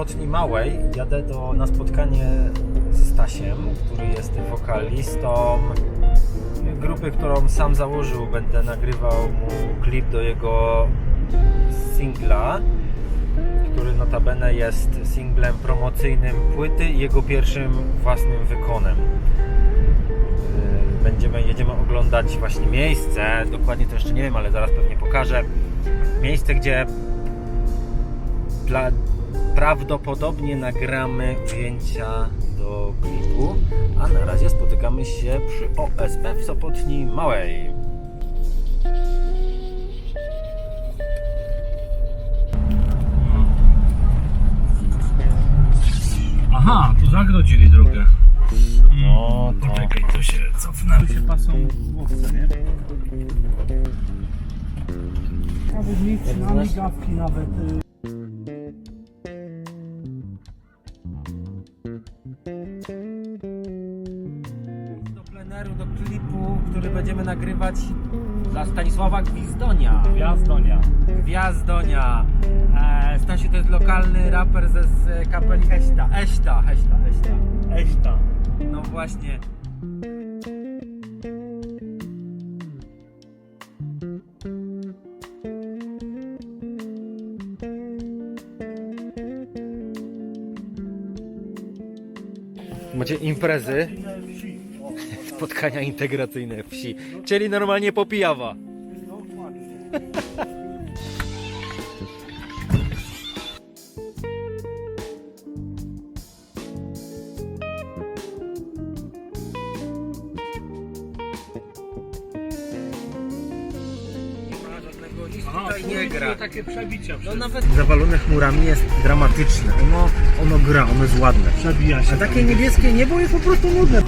Sopoczni Małej jadę do, na spotkanie ze Stasiem, który jest wokalistą grupy, którą sam założył. Będę nagrywał mu klip do jego singla, który notabene jest singlem promocyjnym płyty i jego pierwszym własnym wykonem. Yy, Będziemy, jedziemy oglądać właśnie miejsce, dokładnie to jeszcze nie wiem, ale zaraz pewnie pokażę. Miejsce, gdzie dla, prawdopodobnie nagramy ujęcia do klipu, a na razie spotykamy się przy OSP w Sopotni Małej. Aha, tu zagrodzili drogę. No to Poczekaj, to się cofnę. Tu się pasą łowce, nie? Nawet nic, na migawki nawet. Nagrywać dla Stanisława Gwizdonia. Gwiazdonia. Gwiazdonia. E, Stasiu to jest lokalny raper ze z kapeli Eśta. Eśta, Eśta, Eśta. Eśta. No właśnie. Macie imprezy, spotkania integracyjne wsi, czyli normalnie popijawa. Tutaj nie gra. takie przebicia. No nawet zawalone chmurami jest dramatyczne. Ono, ono gra, ono jest ładne. Przebija się. A takie niebieskie niebo jest po prostu nudne.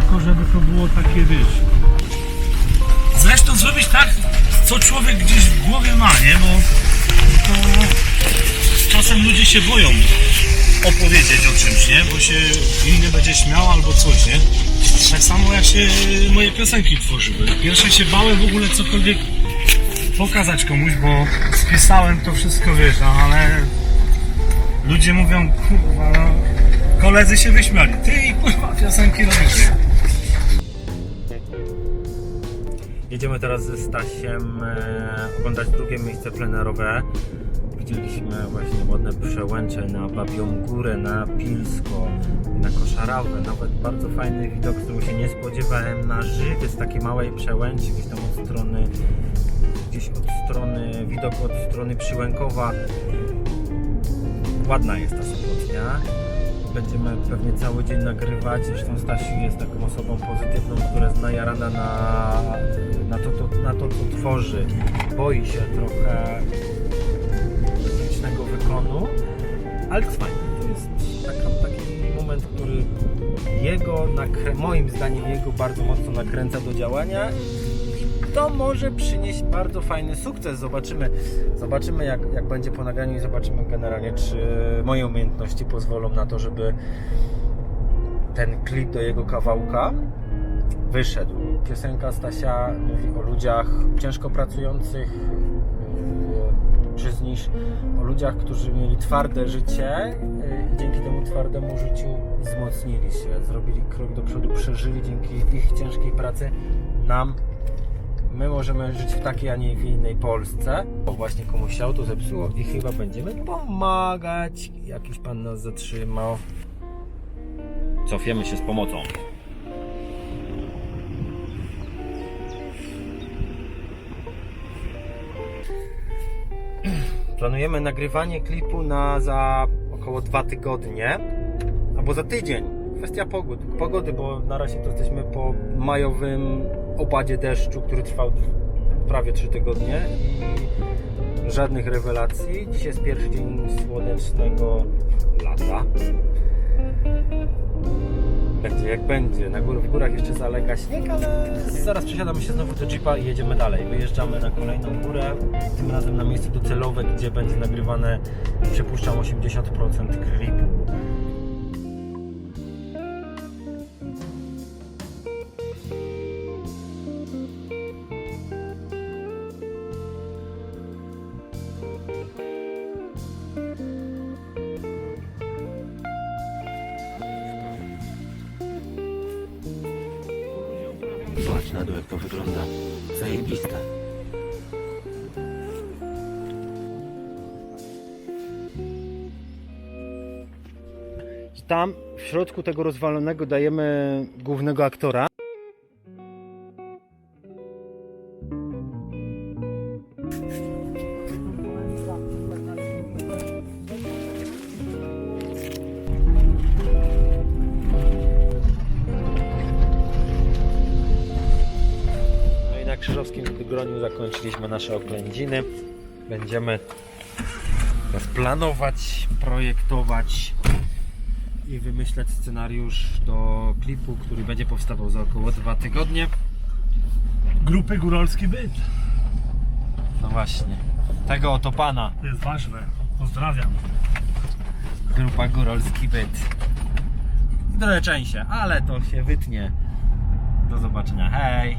Tylko żeby to było takie, wiesz... Zresztą zrobić tak, co człowiek gdzieś w głowie ma, nie? Bo to czasem ludzie się boją opowiedzieć o czymś, nie? Bo się inny będzie śmiał albo coś, nie? Tak samo jak się moje piosenki tworzyły. Pierwsze się bałem w ogóle cokolwiek pokazać komuś, bo spisałem to wszystko, wiesz, no, ale ludzie mówią, kurwa, no, koledzy się wyśmiali. Ty kurwa piosenki robisz. Jedziemy teraz ze Stasiem e, oglądać drugie miejsce plenerowe. Widzieliśmy właśnie ładne przełęcze na Babią Górę, na Pilsko, na Koszarawę. Nawet bardzo fajny widok, którego się nie spodziewałem na żywy z takiej małej przełęczy, gdzieś tam od strony, gdzieś od strony, widok od strony Przyłękowa. Ładna jest ta Sopocnia. Będziemy pewnie cały dzień nagrywać. Zresztą Stasiu jest taką osobą pozytywną, która jest najarana na, na, to, to, na to, co tworzy. Boi się trochę publicznego wykonu, ale to jest fajne. To jest taka, taki moment, który jego, moim zdaniem, jego bardzo mocno nakręca do działania i to może przynieść bardzo fajny sukces. Zobaczymy, zobaczymy jak, jak będzie po nagraniu i zobaczymy generalnie, czy moje umiejętności pozwolą na to, żeby ten klip do jego kawałka wyszedł. Piosenka Stasia mówi o ludziach ciężko pracujących yy, przez nich, o ludziach, którzy mieli twarde życie yy, i dzięki temu twardemu życiu wzmocnili się, zrobili krok do przodu, przeżyli dzięki ich ciężkiej pracy nam my możemy żyć w takiej, a nie w innej Polsce. Bo właśnie komuś się auto zepsuło i chyba będziemy pomagać. Jakiś pan nas zatrzymał. Cofiemy się z pomocą. Planujemy nagrywanie klipu na za około dwa tygodnie, albo za tydzień. Kwestia pogód, pogody, bo na razie to jesteśmy po majowym opadzie deszczu, który trwał prawie 3 tygodnie i żadnych rewelacji. Dzisiaj jest pierwszy dzień słonecznego lata. Będzie jak będzie. Na gór, w górach jeszcze zalega śnieg, ale zaraz przesiadamy się znowu do jeepa i jedziemy dalej. Wyjeżdżamy na kolejną górę, tym razem na miejsce docelowe, gdzie będzie nagrywane, przypuszczam, 80% klipu. Dół jak to wygląda. Zajebiste. Tam w środku tego rozwalonego dajemy głównego aktora. Krzyżowskim Groniu zakończyliśmy nasze oględziny. Będziemy teraz planować, projektować i wymyślać scenariusz do klipu, który będzie powstawał za około dwa tygodnie. Grupy Góralski Byt. No właśnie. Tego oto pana. To jest ważne. Pozdrawiam. Grupa Górolski Byt. Trochę częściej, ale to się wytnie. Do zobaczenia. Hej!